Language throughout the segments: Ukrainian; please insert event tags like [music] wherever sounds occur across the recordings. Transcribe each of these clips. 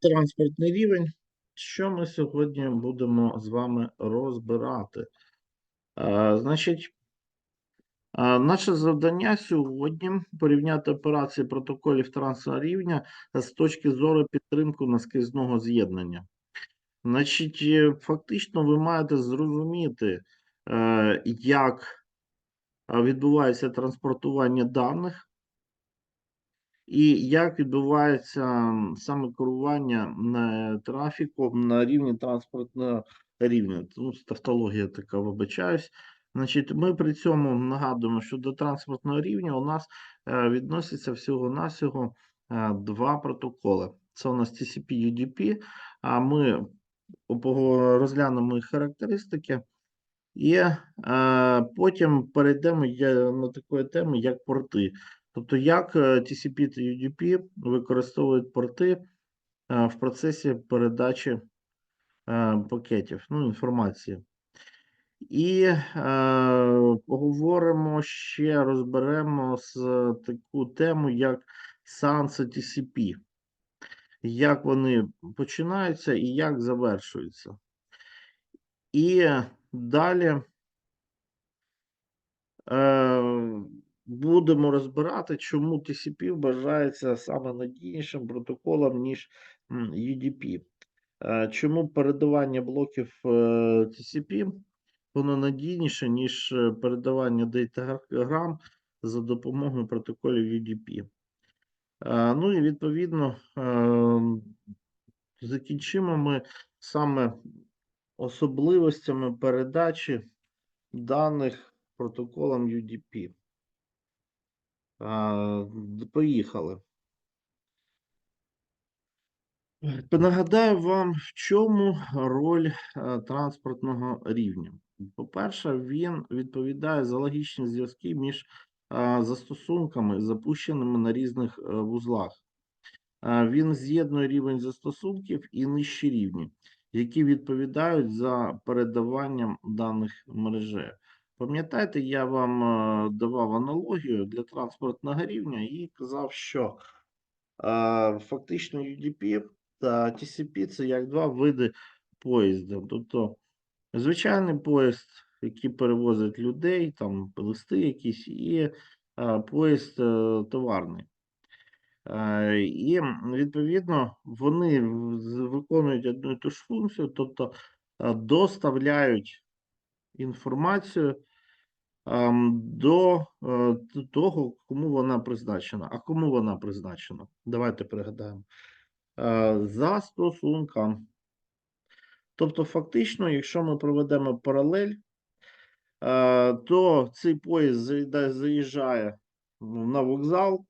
Транспортний рівень. Що ми сьогодні будемо з вами розбирати? Е, Значить, е, наше завдання сьогодні порівняти операції протоколів транспортного рівня з точки зору підтримку наскрізного з'єднання. Значить, е, фактично, ви маєте зрозуміти, е, як відбувається транспортування даних. І як відбувається саме керування на трафіком на рівні транспортного рівня? Ну, тавтологія така, вибачаюсь. Значить, ми при цьому нагадуємо, що до транспортного рівня у нас е, відноситься всього-навсього е, два протоколи. Це у нас TCP UDP, а ми розглянемо їх характеристики. І е, потім перейдемо на таку тему, як порти. Тобто, як е, TCP та UDP використовують порти е, в процесі передачі е, пакетів, ну, інформації. І е, поговоримо ще, розберемо з таку тему, як сеанси TCP, як вони починаються і як завершуються. І далі е, будемо розбирати, чому TCP вважається саме надійнішим протоколом, ніж UDP. Е, Чому передавання блоків е, TCP воно надійніше, ніж е, передавання дейтаграм за допомогою протоколів UDP. Ну і відповідно закінчимо ми саме особливостями передачі даних протоколом UDP. Поїхали. Нагадаю вам, в чому роль е, транспортного рівня. По-перше, він відповідає за логічні зв'язки між е, застосунками, запущеними на різних е, вузлах. Е, Він з'єднує рівень застосунків і нижчі рівні, які відповідають за передаванням даних мережею. Пам'ятаєте, я вам е, давав аналогію для транспортного рівня і казав, що е, фактично UDP та TCP це як два види поїзда. Тобто звичайний поїзд, який перевозить людей, там листи якісь, і е, поїзд товарний. І відповідно вони виконують одну і ту ж функцію, тобто доставляють інформацію до е, того, кому вона призначена. А кому вона призначена? Давайте пригадаємо. Е, Застосункам. Тобто, фактично, якщо ми проведемо паралель, е, то цей поїзд заїжджає на вокзал,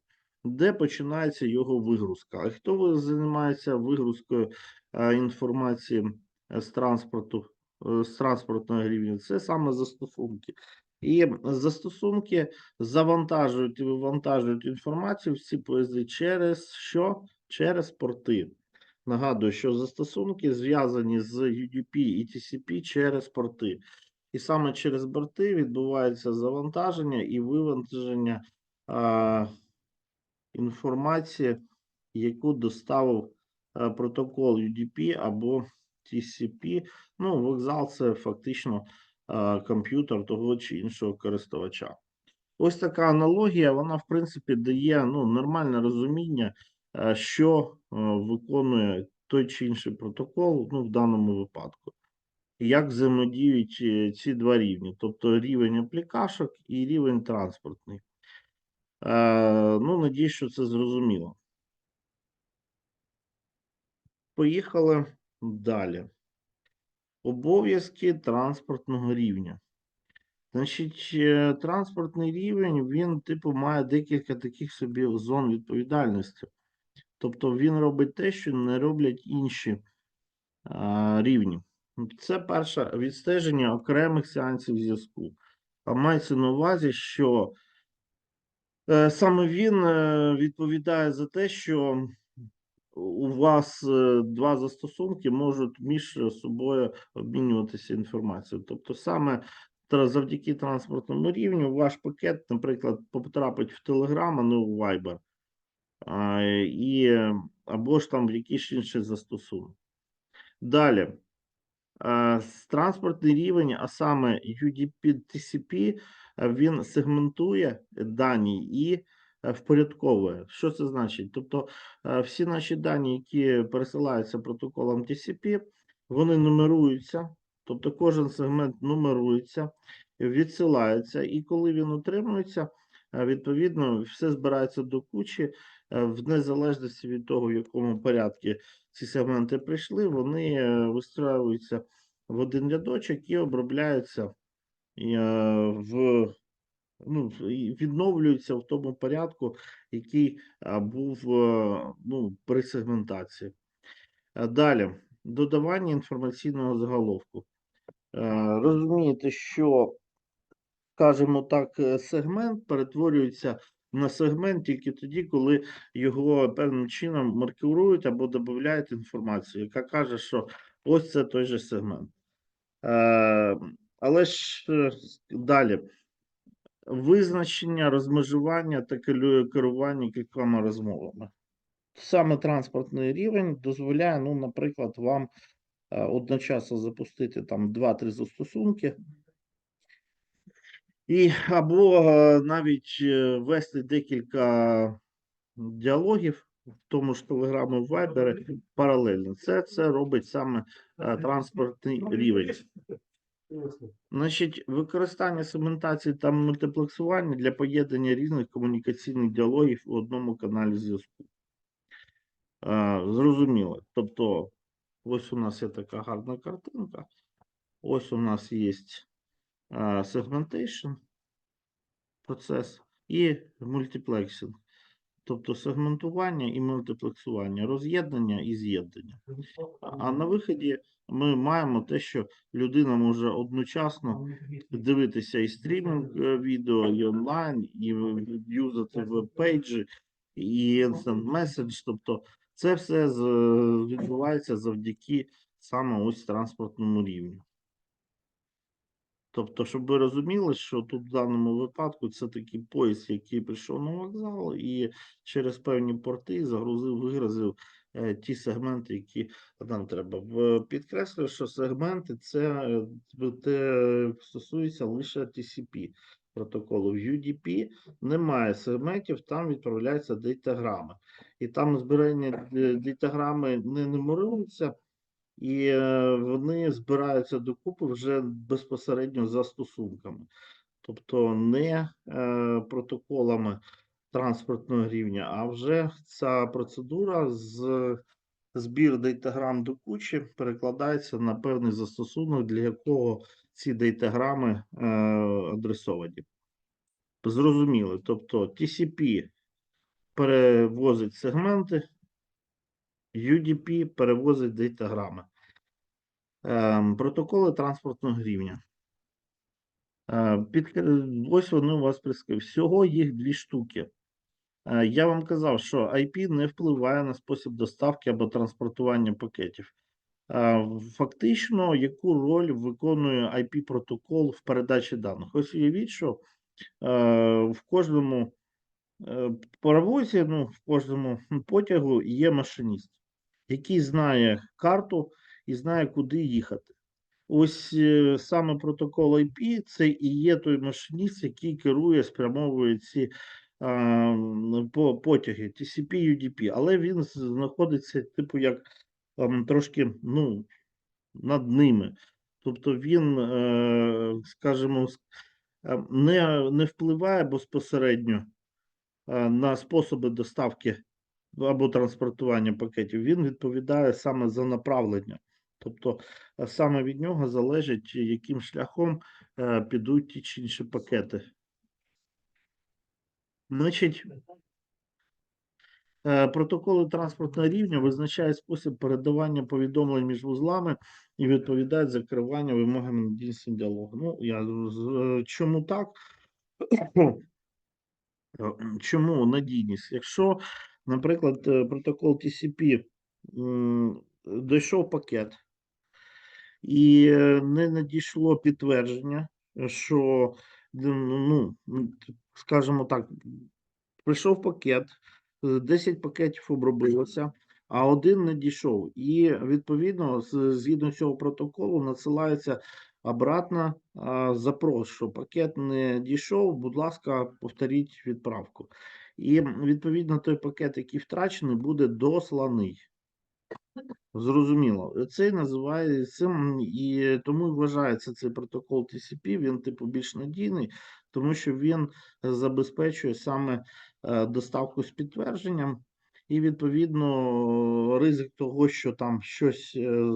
де починається його вигрузка. А хто займається вигрузкою інформації з транспорту, з транспортного рівня? Це саме застосунки. І застосунки завантажують і вивантажують інформацію в ці поїзди через що? Через порти. Нагадую, що застосунки зв'язані з UDP і TCP через порти. І саме через борти відбувається завантаження і вивантаження а, інформації, яку доставив а, протокол UDP або TCP. Ну, вокзал це фактично комп'ютер того чи іншого користувача. Ось така аналогія, вона, в принципі, дає ну, нормальне розуміння, е, що е, виконує той чи інший протокол, ну, в даному випадку. Як взаємодіють е, ці два рівні, тобто рівень аплікашок і рівень транспортний. Е, ну, надіюсь, що це зрозуміло. Поїхали далі. Обов'язки транспортного рівня. Значить, е, транспортний рівень, він, типу, має декілька таких собі зон відповідальності. Тобто він робить те, що не роблять інші а, рівні. Це перше відстеження окремих сеансів зв'язку. А мається на увазі, що е, саме він е, відповідає за те, що у вас е, два застосунки можуть між собою обмінюватися інформацією. Тобто, саме завдяки транспортному рівню ваш пакет, наприклад, потрапить в Telegram, а не у Viber. А, І або ж там в якийсь інший застосунок. Далі. Е, Транспортний рівень, а саме UDP TCP, е, він сегментує дані і впорядковує. Що це значить? Тобто е, всі наші дані, які пересилаються протоколом TCP, вони нумеруються, тобто кожен сегмент нумерується, відсилається, і коли він отримується, е, відповідно, все збирається до кучі, е, в незалежності від того, в якому порядку ці сегменти прийшли, вони е, вистраюються в один рядочок і обробляються е, в ну, відновлюються в тому порядку, який був е, ну, при сегментації. Е, Далі, додавання інформаційного заголовку. Е, Розумієте, що, скажімо так, сегмент перетворюється на сегмент тільки тоді, коли його певним чином маркують або додають інформацію, яка каже, що ось це той же сегмент. Але ж далі визначення, розмежування та керування кількома розмовами. Саме транспортний рівень дозволяє, ну, наприклад, вам е, одночасно запустити там 2-3 застосунки, і або е, навіть е, вести декілька діалогів в тому ж і Viber паралельно. Це, це робить саме транспортний рівень. Значить, використання сегментації та мультиплексування для поєднання різних комунікаційних діалогів у одному каналі зв'язку. Зрозуміло. Тобто, ось у нас є така гарна картинка. Ось у нас є сегментейшн процес і мультиплексинг. Тобто сегментування і мультиплексування, роз'єднання і з'єднання. А на виході ми маємо те, що людина може одночасно дивитися і стрімінг е, відео, і онлайн, і в- юзати веб-пейджі, і instant message. Тобто це все відбувається завдяки саме ось транспортному рівню. Тобто, щоб ви розуміли, що тут в даному випадку це такий поїзд, який прийшов на вокзал і через певні порти загрузив, вигрузив е, ті сегменти, які нам треба. Підкреслюю, що сегменти це е, те, стосується лише TCP протоколу. В UDP немає сегментів, там відправляються дейтаграми. І там збирання е, дейтаграми не нумеруються, і е, вони збираються докупи вже безпосередньо за стосунками, тобто не е, протоколами транспортного рівня, а вже ця процедура з збір дейтаграм до кучі перекладається на певний застосунок, для якого ці дейтаграми е, адресовані. Зрозуміли, тобто TCP перевозить сегменти, UDP перевозить дейтаграми. Ем, Протоколи транспортного рівня. Е, Під, ось вони у вас прискрив. Всього їх дві штуки. Е, Я вам казав, що IP не впливає на спосіб доставки або транспортування пакетів. Е, Фактично, яку роль виконує IP-протокол в передачі даних? Ось уявіть, що в кожному паровозі, ну, в кожному потягу є машиніст, який знає карту і знає, куди їхати. Ось е, саме протокол IP це і є той машиніст, який керує, спрямовує ці а, по- потяги TCP, UDP, але він знаходиться, типу, як ем, трошки ну, над ними. Тобто він, е, скажімо, е, не, не впливає безпосередньо на способи доставки або транспортування пакетів. Він відповідає саме за направлення. Тобто е, саме від нього залежить, яким шляхом е, підуть ті чи інші пакети. Значить, е, протоколи транспортного рівня визначають спосіб передавання повідомлень між вузлами і відповідають за керування вимогами надійності діалогу. Ну, я чому так? [clears throat] Чому надійність? Якщо, наприклад, е, протокол TCP дійшов пакет, і е, не надійшло підтвердження, що, ну, ну, скажімо так, прийшов пакет, е, 10 пакетів обробилося, а один не дійшов. І відповідно, згідно цього протоколу, надсилається обратно запрос, що пакет не дійшов. Будь ласка, повторіть відправку. І відповідно той пакет, який втрачений, буде досланий. Зрозуміло. Це називає цим, і тому вважається цей протокол TCP, він типу більш надійний, тому що він забезпечує саме е, доставку з підтвердженням, і відповідно ризик того, що там щось, е,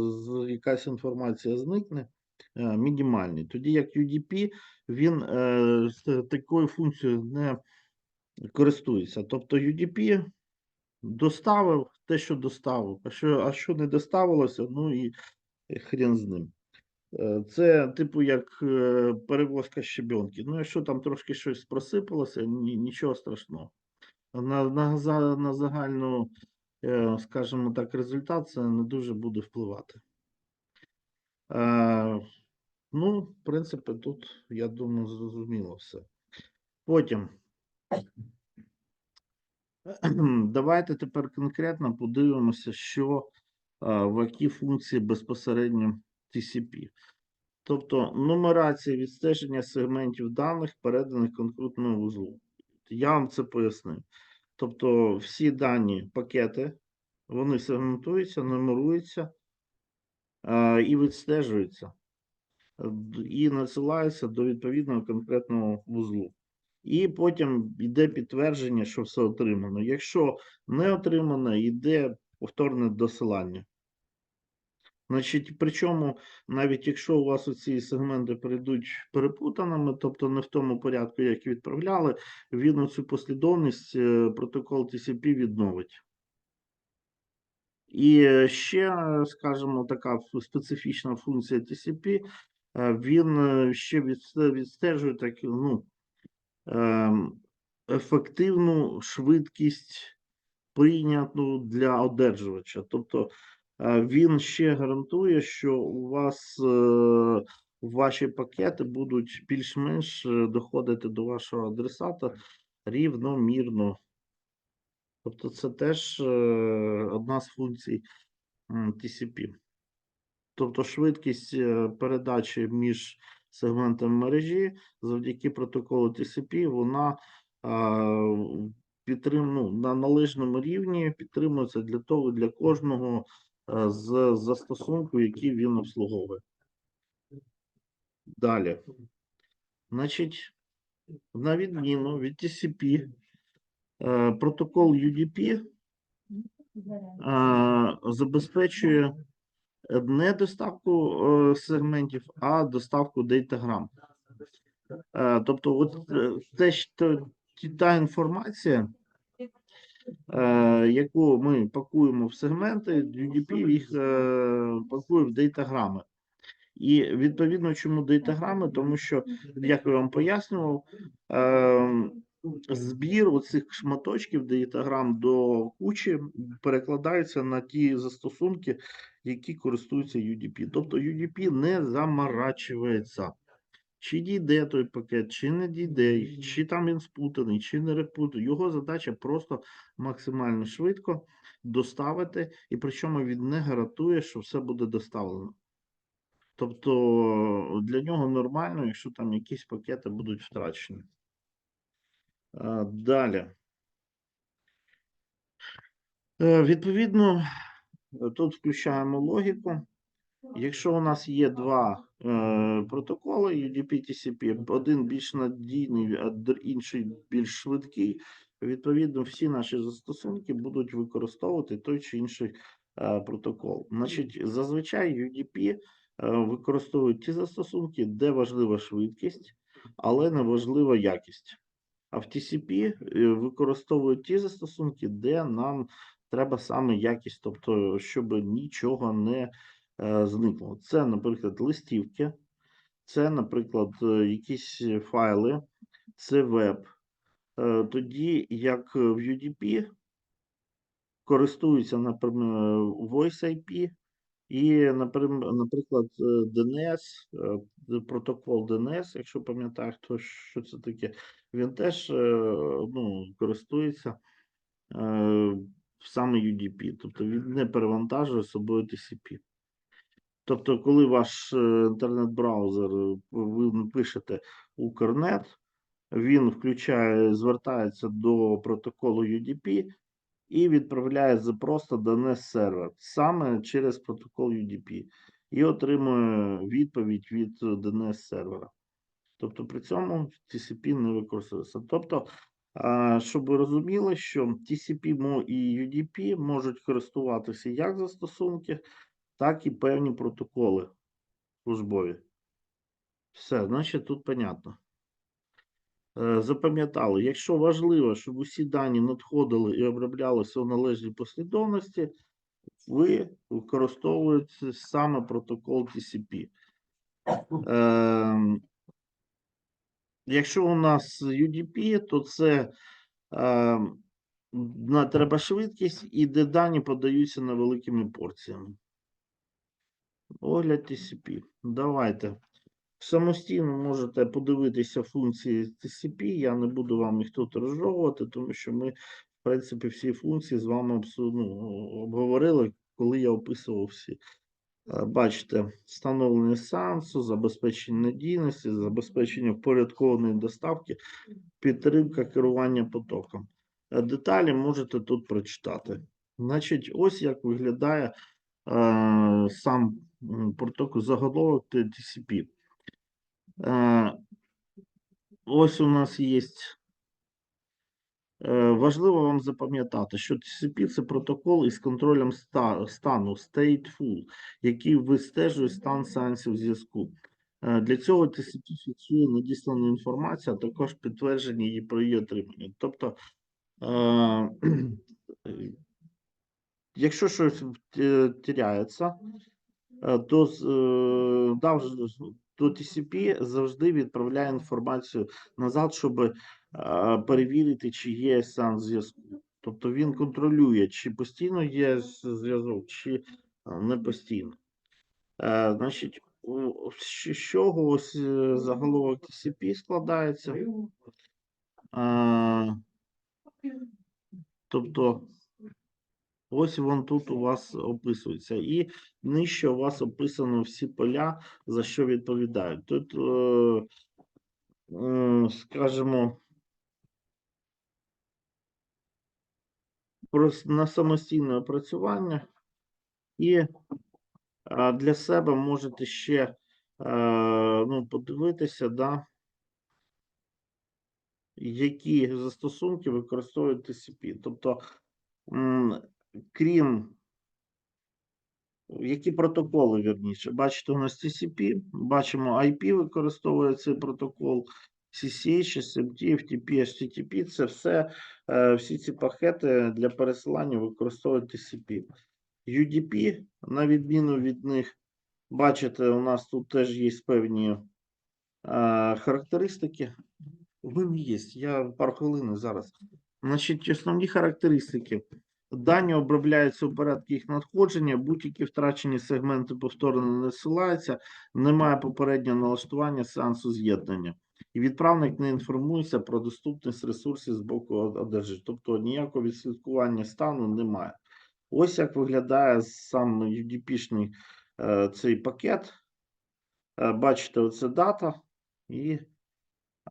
якась інформація зникне, е, мінімальний. Тоді як UDP, він такою функцією не користується. Тобто UDP Доставив те, що доставив. А що, а що не доставилося, ну і хрен з ним. Е, Це, типу, як е, перевозка щебенки. Ну, якщо там трошки щось просипалося, ні, нічого страшного. На, на, на загальну, е, скажімо так, результат це не дуже буде впливати. Е, Ну, в принципі, тут, я думаю, зрозуміло все. Потім. Давайте тепер конкретно подивимося, що в які функції безпосередньо TCP. Тобто нумерація відстеження сегментів даних, переданих конкретному вузлу. Я вам це пояснив. Тобто, всі дані пакети, вони сегментуються, нумеруються і відстежуються, і надсилаються до відповідного конкретного вузлу. І потім йде підтвердження, що все отримано. Якщо не отримано, йде повторне досилання. Значить, причому, навіть якщо у вас ці сегменти прийдуть перепутаними, тобто не в тому порядку, як відправляли, він оцю послідовність е, протокол TCP відновить. І е, ще, е, скажімо, така специфічна функція TCP, він ще відстежує так, ну, ефективну швидкість прийнятну для одержувача. Тобто е, він ще гарантує, що у вас е, ваші пакети будуть більш-менш е, доходити до вашого адресата рівномірно. Тобто, це теж одна з функцій TCP. Тобто швидкість передачі між сегментами мережі завдяки протоколу TCP, вона підтрим, ну, на належному рівні підтримується для того, для кожного е, з застосунку, який він обслуговує. Далі. Значить, на відміну від TCP, е, протокол UDP е, забезпечує не доставку е, сегментів, а доставку дейтаграм. Е, Тобто, от е, то- ті- та інформація, яку ми пакуємо в сегменти, UDP їх пакує в дейтаграми. І відповідно, чому дейтаграми? Тому що, як я вам пояснював, е, збір оцих шматочків дейтаграм до кучі перекладається на ті застосунки, які користуються UDP. Тобто UDP не заморачується. Чи дійде той пакет, чи не дійде, чи там він спутаний, чи не репутаний. Його задача просто максимально швидко доставити, і причому він не гарантує, що все буде доставлено. Тобто для нього нормально, якщо там якісь пакети будуть втрачені. Далі. Е, Відповідно, тут включаємо логіку. Якщо у нас є два е, протоколи UDP TCP, один більш надійний, а інший більш швидкий, відповідно, всі наші застосунки будуть використовувати той чи інший е, протокол. Значить, зазвичай UDP використовують ті застосунки, де важлива швидкість, але не важлива якість. А в TCP е, використовують ті застосунки, де нам треба саме якість, тобто, щоб нічого не е, зникло. Це, наприклад, листівки, це, наприклад, е, якісь файли, це веб. Тоді як в UDP користуються, наприклад, Voice IP і, наприклад, DNS, протокол DNS, якщо пам'ятає, хто що це таке, він теж е, ну, користується е, саме UDP, тобто він не перевантажує собою TCP. Тобто, коли ваш е, інтернет-браузер, ви пишете Укрнет, він включає, звертається до протоколу UDP і відправляє запрос на DNS сервер саме через протокол UDP і отримує відповідь від DNS сервера. Тобто при цьому TCP не використовується. Тобто, щоб ви розуміли, що TCP і UDP можуть користуватися як застосунки, так і певні протоколи службові. Все, значить, тут понятно. Е, Запам'ятали, якщо важливо, щоб усі дані надходили і оброблялися у належній послідовності, ви використовуєте саме протокол TCP. Якщо у нас UDP, то це на, треба швидкість і де дані подаються невеликими порціями. Огляд TCP. Давайте. Самостійно можете подивитися функції TCP. Я не буду вам їх тут розжовувати, тому що ми, в принципі, всі функції з вами ну, обговорили, коли я описував всі. Е, Бачите, встановлення сеансу, забезпечення надійності, забезпечення впорядкованої доставки, підтримка керування потоком. Е, Деталі можете тут прочитати. Значить, ось як виглядає е, сам протокол заголовок TCP. Е, Ось у нас є. Е, Важливо вам запам'ятати, що TCP – це протокол із контролем стану stateful, який вистежує стан сеансів зв'язку. Е, Для цього TCP фіксує надіслану інформацію, а також підтвердження її про її отримання. Тобто, е, [clears throat] якщо щось тіряється, е, то, е, то TCP завжди відправляє інформацію назад, щоб перевірити, чи є сеанс зв'язку. Тобто він контролює, чи постійно є зв'язок, чи не постійно. Е, Значить, з чого ось е, заголовок TCP складається? Тобто, ось вон тут у вас описується. І нижче у вас описано всі поля, за що відповідають. Тут, е, скажімо, про с- на самостійне опрацювання і е, для себе можете ще е, ну, подивитися, да, які застосунки використовують TCP. Тобто, крім які протоколи, вірніше. Бачите, у нас TCP, бачимо IP використовує цей протокол, CCH, SMT, FTP, HTTP. Це все, е, всі ці пакети для пересилання використовують TCP. UDP, на відміну від них, бачите, у нас тут теж є певні е, характеристики. В мене є, я пару хвилин зараз. Значить, основні характеристики. Дані обробляються у порядку їх надходження, будь-які втрачені сегменти повторно не насилаються, немає попереднього налаштування сеансу з'єднання. І відправник не інформується про доступність ресурсів з боку одержача. Тобто ніякого відслідкування стану немає. Ось як виглядає сам UDP-шний е, цей пакет. Е, бачите, оце дата і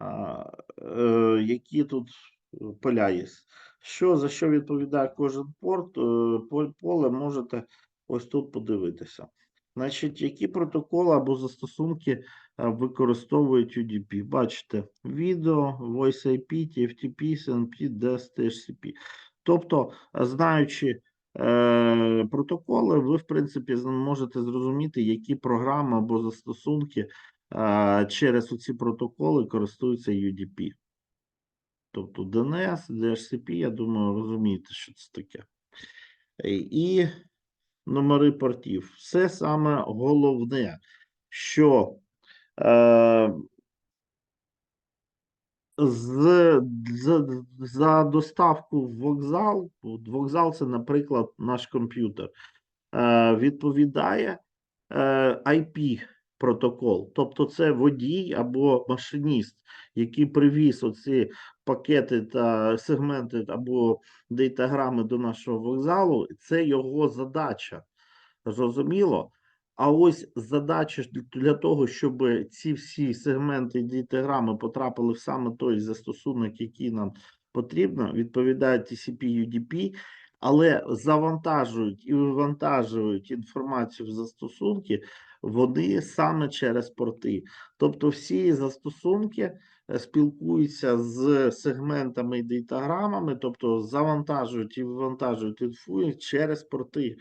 е, які тут поля є. Що за що відповідає кожен порт, поле можете ось тут подивитися. Значить, які протоколи або застосунки е, використовують UDP? Бачите, відео, Voice IP, TFTP, SNP, DES, THCP. Тобто, е, знаючи е, протоколи, ви, в принципі, можете зрозуміти, які програми або застосунки а, через ці протоколи користуються UDP. Тобто DNS, DHCP, я думаю, розумієте, що це таке. Е, І номери портів. Все саме головне, що е, з, з, за доставку в вокзал, вокзал це, наприклад, наш комп'ютер, е, відповідає е, IP протокол. Тобто, це водій або машиніст, який привіз оці пакети та сегменти або дейтаграми до нашого вокзалу. Це його задача. Зрозуміло? А ось задача для того, щоб ці всі сегменти і дейтаграми потрапили в саме той застосунок, який нам потрібно, відповідає TCP UDP, але завантажують і вивантажують інформацію в застосунки вони саме через порти. Тобто, всі застосунки е, спілкуються з сегментами і дейтаграмами, тобто завантажують і вивантажують інфу через порти.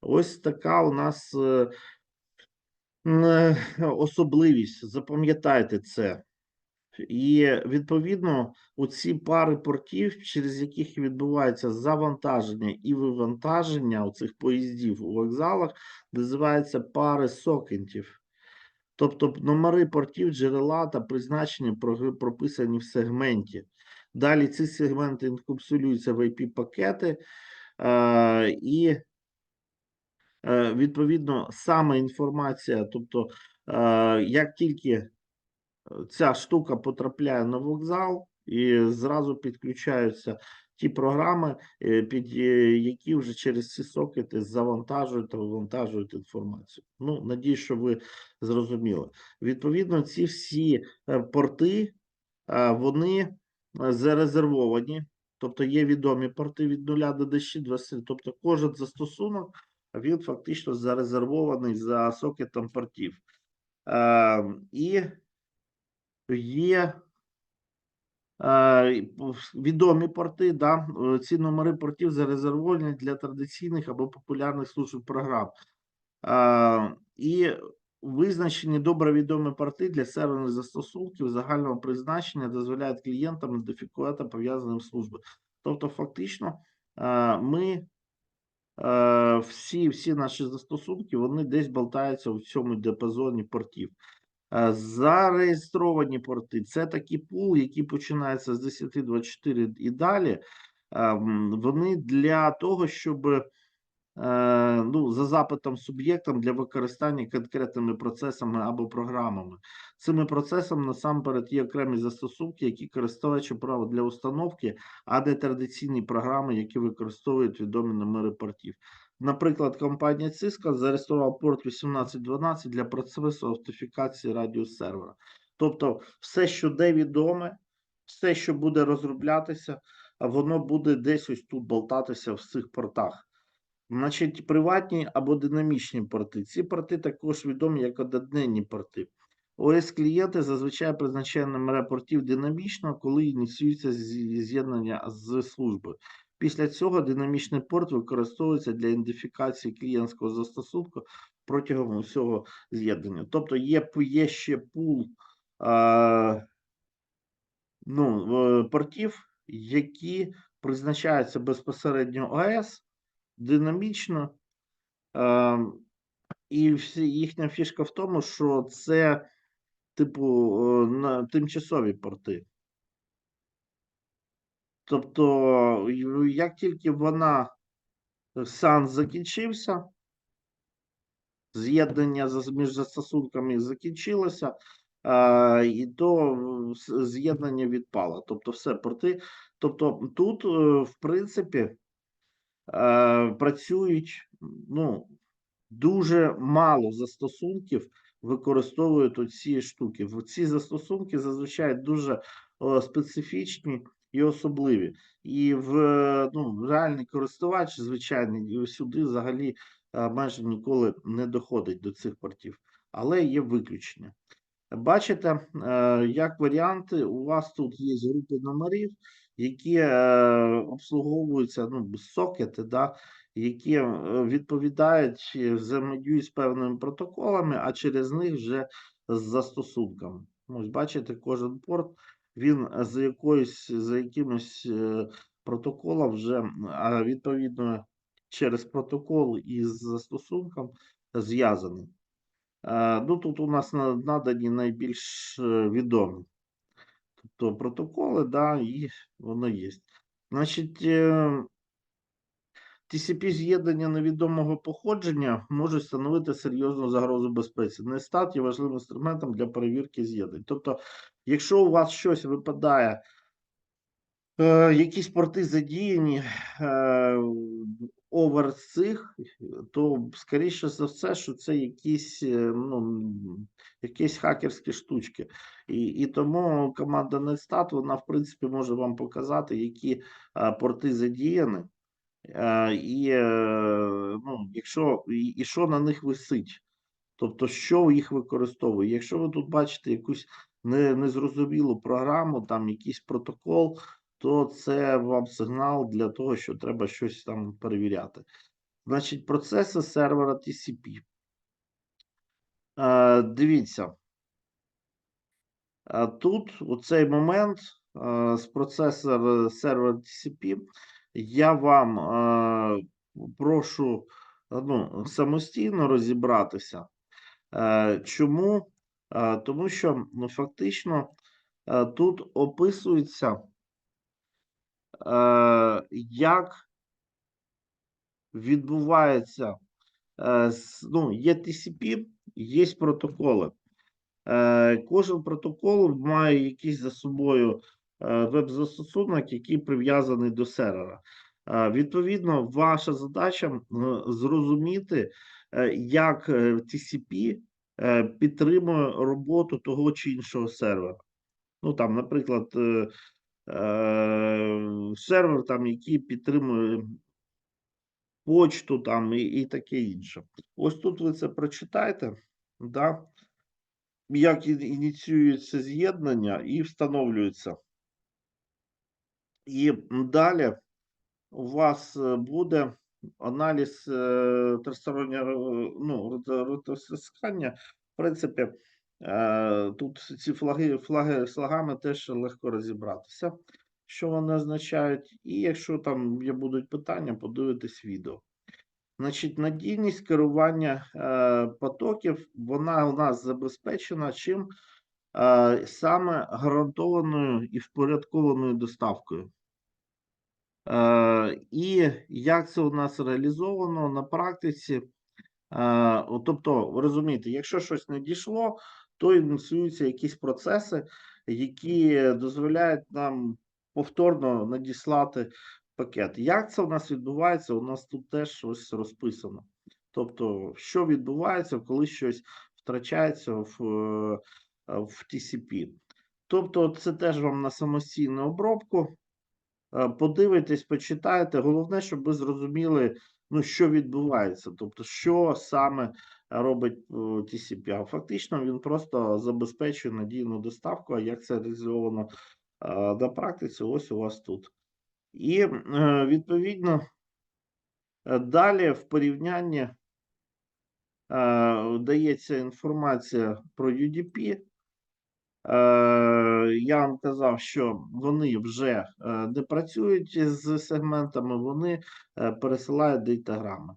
Ось така у нас е, е, особливість. Запам'ятайте це. І відповідно оці пари портів, через яких відбувається завантаження і вивантаження оцих поїздів у вокзалах, називаються пари сокентів. Тобто номери портів, джерела та призначення прописані в сегменті. Далі ці сегменти інкапсулюються в IP-пакети, е, і е, відповідно саме інформація, тобто, е, як тільки ця штука потрапляє на вокзал, і зразу підключаються ті програми, е, під е, які вже через ці сокети завантажують та вивантажують інформацію. Ну, надію, що ви зрозуміли. Відповідно, ці всі е, порти, вони зарезервовані, тобто є відомі порти від 0 до 10, 20, тобто кожен застосунок він фактично зарезервований за сокетом портів. Е, І є е, відомі порти, да, е, ці номери портів зарезервовані для традиційних або популярних служб програм. Е, І визначені добре відомі порти для серверних застосунків загального призначення дозволяють клієнтам ідентифікувати пов'язані служби. Тобто, фактично, ми всі, всі наші застосунки вони десь болтаються в цьому діапазоні портів. Е, Зареєстровані порти це такий пул, який починається з 10, 24 і далі. Ем, Вони для того, щоб е, ну, за запитом суб'єктам для використання конкретними процесами або програмами. Цими процесами насамперед є окремі застосунки, які користувачі право для установки, а не традиційні програми, які використовують відомі номери портів. Наприклад, компанія Cisco зареєструвала порт 1812 для процесу аутентифікації радіосервера. Тобто, все, що де відоме, все, що буде розроблятися, воно буде десь ось тут болтатися в цих портах. Значить, приватні або динамічні порти. Ці порти також відомі як одноденні порти. ОС клієнти зазвичай призначають номера портів динамічно, коли ініціюється з'єднання з службою. Після цього динамічний порт використовується для ідентифікації клієнтського застосунку протягом усього з'єднання. Тобто є, є ще пул а, ну, е, портів, які призначаються безпосередньо ОС динамічно. Е, і всі, їхня фішка в тому, що це, типу, е, на тимчасові порти. Тобто, як тільки вона сан закінчився, з'єднання між застосунками закінчилося, е, і то е, з'єднання відпало. Тобто, все порти. Тобто, тут, е, в принципі, е, працюють ну, дуже мало застосунків використовують оці штуки. Ці застосунки зазвичай дуже специфічні і особливі. І в ну, реальний користувач, звичайний, сюди взагалі е, майже ніколи не доходить до цих портів. Але є виключення. Бачите, е, як варіанти, у вас тут є групи номерів, які е, обслуговуються ну, сокети, да, які е, відповідають, е, взаємодіють з певними протоколами, а через них вже з застосунками. Ось бачите, кожен порт він за якоюсь за якимось е, протоколом вже а відповідно через протокол із застосунком зв'язаний. Ну, тут у нас надані найбільш відомі. Тобто протоколи, да, і воно є. Значить, TCP з'єднання невідомого походження можуть становити серйозну загрозу безпеці. Нестат є важливим інструментом для перевірки з'єднань. Тобто, якщо у вас щось випадає, е, якісь порти задіяні е, овер цих, то скоріше за все, що це якісь, е, ну, якісь хакерські штучки. І, і тому команда Netstat, вона в принципі може вам показати, які е, порти задіяні. Е, І е, ну, якщо і, що на них висить, тобто що їх використовує. Якщо ви тут бачите якусь не, незрозумілу програму, там якийсь протокол, то це вам сигнал для того, що треба щось там перевіряти. Значить, процеси сервера TCP. Е, Дивіться. Тут у цей момент е, з процесор сервер TCP я вам е, прошу е, ну, самостійно розібратися. Е, Чому? Е, Тому що ну, фактично е, тут описується, е, як відбувається, е, ну, є TCP, є протоколи. Е, Кожен протокол має якийсь за собою веб-застосунок, який прив'язаний до сервера. Е, Відповідно, ваша задача зрозуміти, е, як е, TCP е, підтримує роботу того чи іншого сервера. Ну там, наприклад, е, е, сервер, там, який підтримує почту там і, і таке інше. Ось тут ви це прочитайте. Да? як ініціюється з'єднання і встановлюється. І далі у вас е, буде аналіз е, тристороннього ну, рота- В принципі, е, тут ці флаги, флаги флагами теж легко розібратися, що вони означають. І якщо там є будуть питання, подивитись відео. Значить, надійність керування е, потоків, вона у нас забезпечена чим? Е, саме гарантованою і впорядкованою доставкою. І як це у нас реалізовано на практиці? Е, тобто, ви розумієте, якщо щось не дійшло, то ініціюються якісь процеси, які дозволяють нам повторно надіслати пакет. Як це у нас відбувається? У нас тут теж щось розписано. Тобто, що відбувається, коли щось втрачається в, е, в TCP. Тобто, це теж вам на самостійну обробку. Е, Подивитесь, почитайте. Головне, щоб ви зрозуміли, ну, що відбувається, тобто, що саме робить е, TCP. А Фактично, він просто забезпечує надійну доставку. А як це реалізовано е, на практиці, ось у вас тут. І відповідно далі в порівнянні дається інформація про UDP. Е, Я вам казав, що вони вже не працюють з сегментами, вони е, пересилають дейтаграми.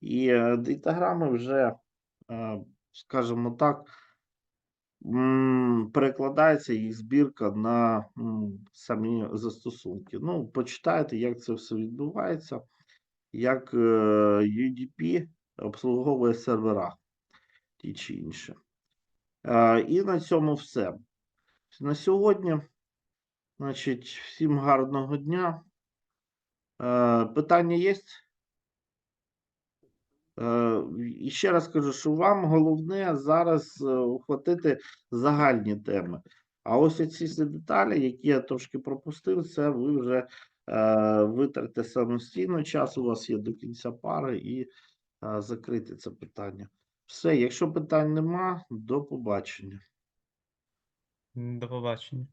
І е, дейтаграми вже, скажімо так, перекладається їх збірка на самі застосунки. Ну, почитайте, як це все відбувається, як UDP обслуговує сервера ті чи інші. Е, І на цьому все. На сьогодні. Значить, всім гарного дня. Е, питання є? Е, і ще раз кажу, що вам головне зараз е, ухватити загальні теми. А ось ці деталі, які я трошки пропустив, це ви вже е, витратите самостійно. Час у вас є до кінця пари і е, закрити це питання. Все, якщо питань нема, до побачення. До побачення.